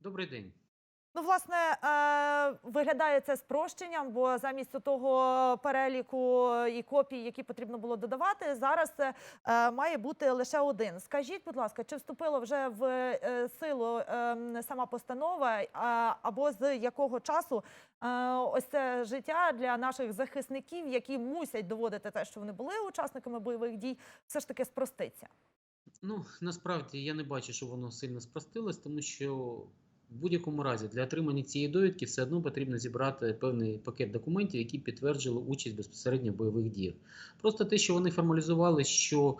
Добрий день. Ну, власне, е, виглядає це спрощенням, бо замість того переліку і копій, які потрібно було додавати, зараз е, має бути лише один. Скажіть, будь ласка, чи вступила вже в е, силу е, сама постанова, або з якого часу ось це життя для наших захисників, які мусять доводити те, що вони були учасниками бойових дій, все ж таки спроститься? Ну, насправді я не бачу, що воно сильно спростилось, тому що в будь-якому разі для отримання цієї довідки все одно потрібно зібрати певний пакет документів, які підтверджували участь безпосередньо в бойових діях. Просто те, що вони формалізували, що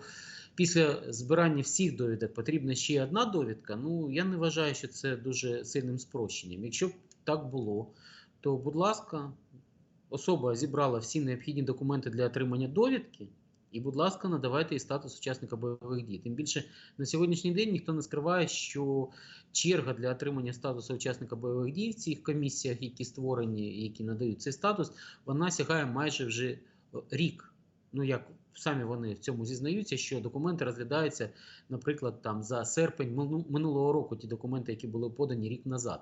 після збирання всіх довідок потрібна ще одна довідка. Ну я не вважаю, що це дуже сильним спрощенням. Якщо б так було, то будь ласка, особа зібрала всі необхідні документи для отримання довідки. І, будь ласка, надавайте їй статус учасника бойових дій. Тим більше на сьогоднішній день ніхто не скриває, що черга для отримання статусу учасника бойових дій в цих комісіях, які створені, які надають цей статус, вона сягає майже вже е, рік. Ну як самі вони в цьому зізнаються, що документи розглядаються, наприклад, там за серпень минулого року, ті документи, які були подані рік назад.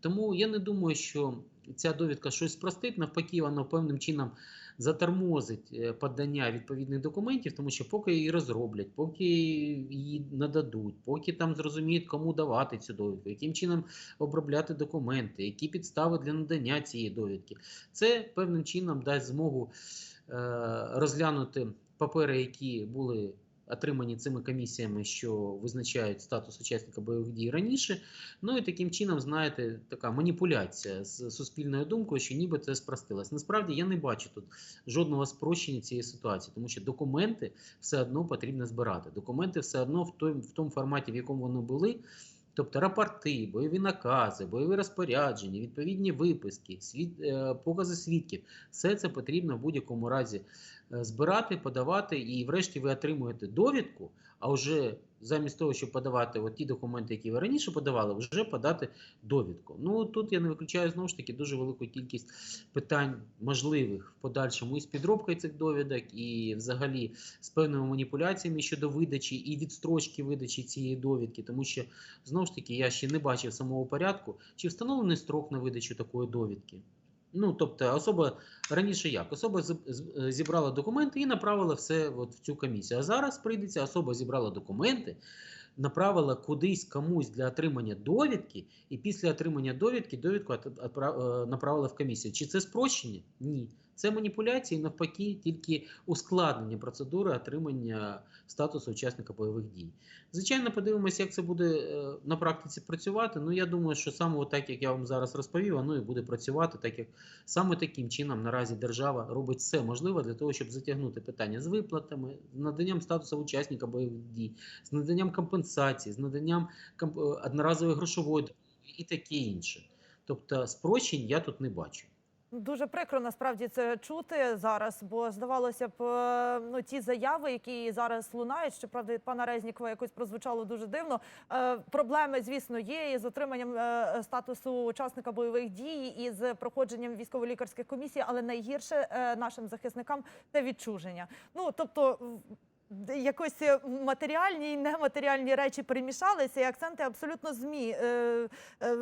Тому я не думаю, що ця довідка щось спростить. Навпаки, вона певним чином затормозить е, подання відповідних документів, тому що поки її розроблять, поки її нададуть, поки там зрозуміють, кому давати цю довідку, яким чином обробляти документи, які підстави для надання цієї довідки, це певним чином дасть змогу розглянути папери, які були. Отримані цими комісіями, що визначають статус учасника бойових дій раніше. Ну і таким чином, знаєте, така маніпуляція з суспільною думкою, що ніби це спростилось. Насправді я не бачу тут жодного спрощення цієї ситуації, тому що документи все одно потрібно збирати. Документи все одно в той, в тому форматі, в якому вони були. Тобто рапорти, бойові накази, бойові розпорядження, відповідні виписки, свід, е, покази свідків, все це потрібно в будь-якому разі е, збирати, подавати, і врешті ви отримуєте довідку, а вже замість того, щоб подавати от ті документи, які ви раніше подавали, вже подати довідку. Ну тут я не виключаю знову ж таки дуже велику кількість питань можливих в подальшому із підробкою цих довідок, і взагалі з певними маніпуляціями щодо видачі і відстрочки видачі цієї довідки, тому що знову ж таки я ще не бачив самого порядку, чи встановлений строк на видачу такої довідки. Ну, тобто, особа раніше як? Особа зібрала документи і направила все от в цю комісію. А зараз прийдеться, особа зібрала документи, направила кудись комусь для отримання довідки, і після отримання довідки довідку е, направила в комісію. Чи це спрощення? Ні. Це маніпуляції, навпаки, тільки ускладнення процедури отримання статусу учасника бойових дій. Звичайно, подивимося, як це буде е, на практиці працювати. Ну, я думаю, що саме так, як я вам зараз розповів, воно і буде працювати, так як саме таким чином наразі держава робить все можливе для того, щоб затягнути питання з виплатами, з наданням статусу учасника бойових дій, з наданням компенсації, з наданням е, одноразової грошової допомоги і таке інше. Тобто спрощень я тут не бачу. Дуже прикро насправді це чути зараз, бо здавалося б, е, ну ті заяви, які зараз лунають, щоправда, від пана Резнікова якось прозвучало дуже дивно. Е, проблеми, звісно, є із отриманням е, статусу учасника бойових дій і з проходженням військово-лікарських комісій, але найгірше нашим захисникам це відчуження. Ну тобто. Якось матеріальні і нематеріальні речі перемішалися, і акценти абсолютно змі, е, е,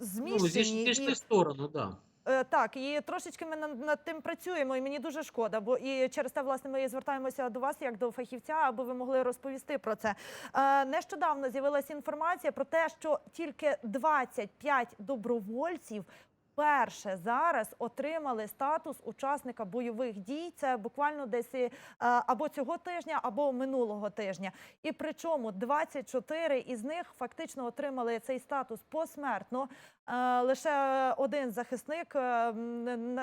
з- Ну, зійшли і- в сторону. Да. Е, Так, і трошечки ми над, над тим працюємо, і мені дуже шкода. Бо і через те, власне, ми звертаємося до вас як до фахівця, аби ви могли розповісти про це. Е, нещодавно з'явилася інформація про те, що тільки 25 добровольців. Перше зараз отримали статус учасника бойових дій. Це буквально десь е, або цього тижня, або минулого тижня. І причому 24 із них фактично отримали цей статус посмертно. Е, Лише один захисник, е,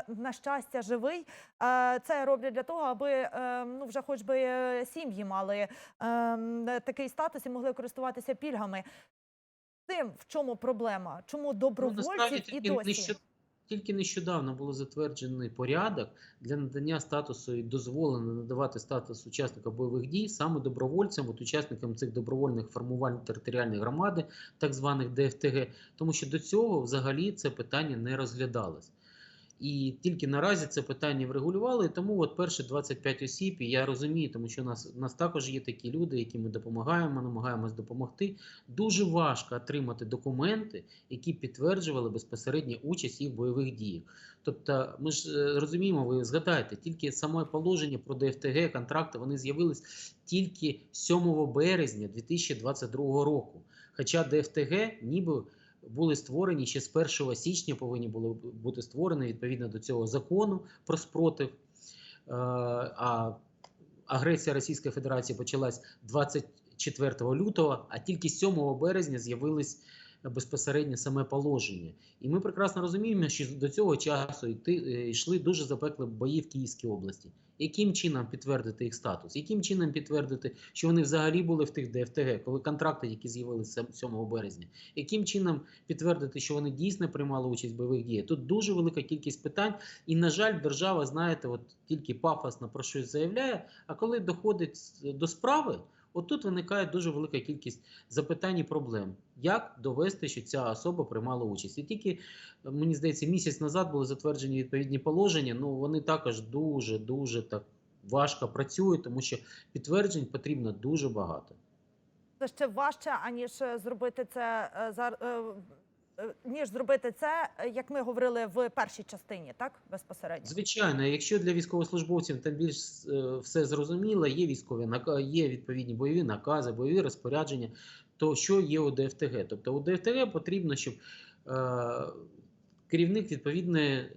на, щастя, живий. Це роблять для того, аби ну вже хоч би сім'ї мали такий статус і могли користуватися пільгами. Тим, в чому проблема? Чому Ну, добровольців насправді і досі? Тільки нещодавно було затверджений порядок для надання статусу і дозволено надавати статус учасника бойових дій саме добровольцям, от учасникам цих добровольних формувань територіальної громади, так званих ДФТГ, тому що до цього взагалі це питання не розглядалось. І тільки наразі це питання врегулювали. Тому от перші 25 осіб, і я розумію, тому що у нас, у нас також є такі люди, які ми допомагаємо, намагаємось допомогти. Дуже важко отримати документи, які підтверджували безпосередньо участь їх в бойових діях. Тобто, ми ж е, розуміємо, ви згадаєте, тільки саме положення про ДФТГ, контракти, вони з'явились тільки 7 березня 2022 року. Хоча ДФТГ ніби були створені ще з 1 січня, повинні були бути створені відповідно до цього закону про спротив. Е, А агресія Російської Федерації почалась 24 лютого, а тільки 7 березня з'явились безпосередньо саме положення. І ми прекрасно розуміємо, що до цього часу е, йшли дуже запекли бої в Київській області. Яким чином підтвердити їх статус? Яким чином підтвердити, що вони взагалі були в тих ДФТГ, коли контракти, які з'явилися 7 березня? Яким чином підтвердити, що вони дійсно приймали участь в бойових діях? Тут дуже велика кількість питань, і на жаль, держава, знаєте, от тільки пафосно про щось заявляє. А коли доходить до справи, от тут виникає дуже велика кількість запитань і проблем. Як довести, що ця особа приймала участь? І тільки мені здається, місяць назад були затверджені відповідні положення. Ну вони також дуже дуже так важко працюють, тому що підтверджень потрібно дуже багато. Це ще важче, аніж е, зробити це е, е, ніж зробити це, е, як ми говорили в першій частині, так безпосередньо. Звичайно, якщо для військовослужбовців там більш е, все зрозуміло, є військові є відповідні бойові накази, бойові розпорядження, то що є у ДФТГ? Тобто у ДФТГ потрібно, щоб е, керівник відповідної е,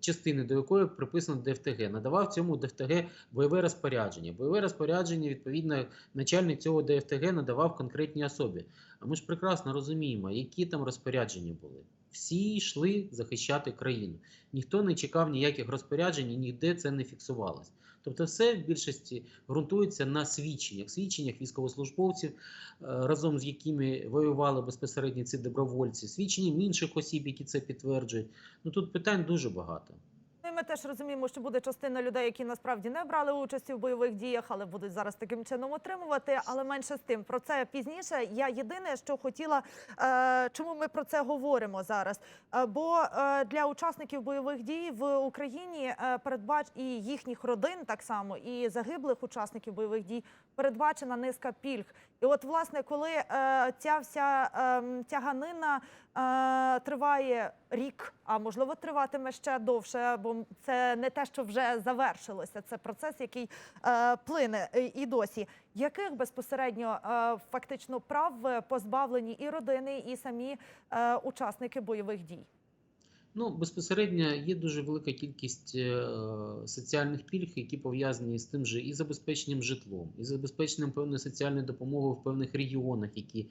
частини, до якої приписано ДФТГ, надавав цьому ДФТГ бойове розпорядження. Бойове розпорядження, відповідно, начальник цього ДФТГ надавав конкретній особі. Ми ж прекрасно розуміємо, які там розпорядження були. Всі йшли захищати країну. Ніхто не чекав ніяких розпоряджень, ніде це не фіксувалось. Тобто, все в більшості ґрунтується на свідченнях, свідченнях військовослужбовців, е, разом з якими воювали безпосередньо ці добровольці, свідченням інших осіб, які це підтверджують. Ну тут питань дуже багато. Ми теж розуміємо, що буде частина людей, які насправді не брали участі в бойових діях, але будуть зараз таким чином отримувати. Але менше з тим про це пізніше. Я єдине, що хотіла, е, чому ми про це говоримо зараз? Е, бо е, для учасників бойових дій в Україні передбач і їхніх родин так само, і загиблих учасників бойових дій передбачена низка пільг. І от, власне, коли е, ця вся е, тяганина е, триває рік, а можливо триватиме ще довше, бо це не те, що вже завершилося. Це процес, який е, плине і досі. Яких безпосередньо е, фактично прав позбавлені і родини, і самі е, учасники бойових дій? Ну, безпосередньо є дуже велика кількість е, соціальних пільг, які пов'язані з тим же і забезпеченням житлом, і забезпеченням певної соціальної допомоги в певних регіонах, які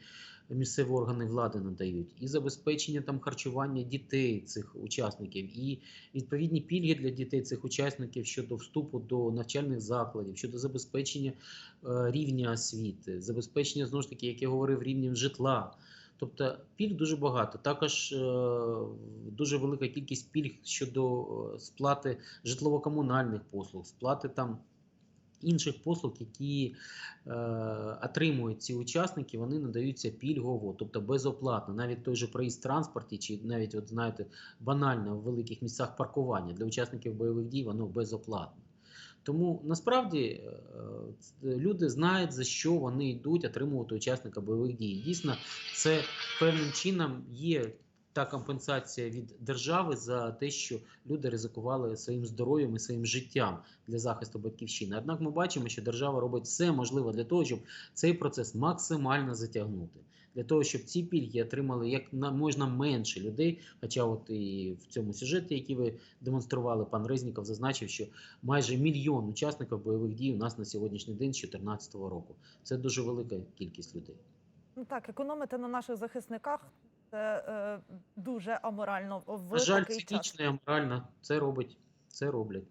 місцеві органи влади надають, і забезпечення там харчування дітей цих учасників, і відповідні пільги для дітей цих учасників щодо вступу до навчальних закладів, щодо забезпечення е, рівня освіти, забезпечення знову ж таки, як я говорив, рівнем житла. Тобто пільг дуже багато. Також е, дуже велика кількість пільг щодо е, сплати житлово-комунальних послуг, сплати там інших послуг, які е, отримують ці учасники, вони надаються пільгово, тобто безоплатно. Навіть той же проїзд в транспорті, чи навіть, от знаєте, банально в великих місцях паркування для учасників бойових дій, воно безоплатне. Тому насправді е, е, люди знають, за що вони йдуть отримувати учасника бойових дій. Дійсно, це певним чином є та компенсація від держави за те, що люди ризикували своїм здоров'ям і своїм життям для захисту батьківщини. Однак ми бачимо, що держава робить все можливе для того, щоб цей процес максимально затягнути. Для того, щоб ці пільги отримали як на можна менше людей. Хоча, от і в цьому сюжеті, який ви демонстрували, пан Резніков зазначив, що майже мільйон учасників бойових дій у нас на сьогоднішній день з 2014 року. Це дуже велика кількість людей. Ну так, економити на наших захисниках це е, дуже аморально в На жаль, цинічно і аморально це робить, це роблять.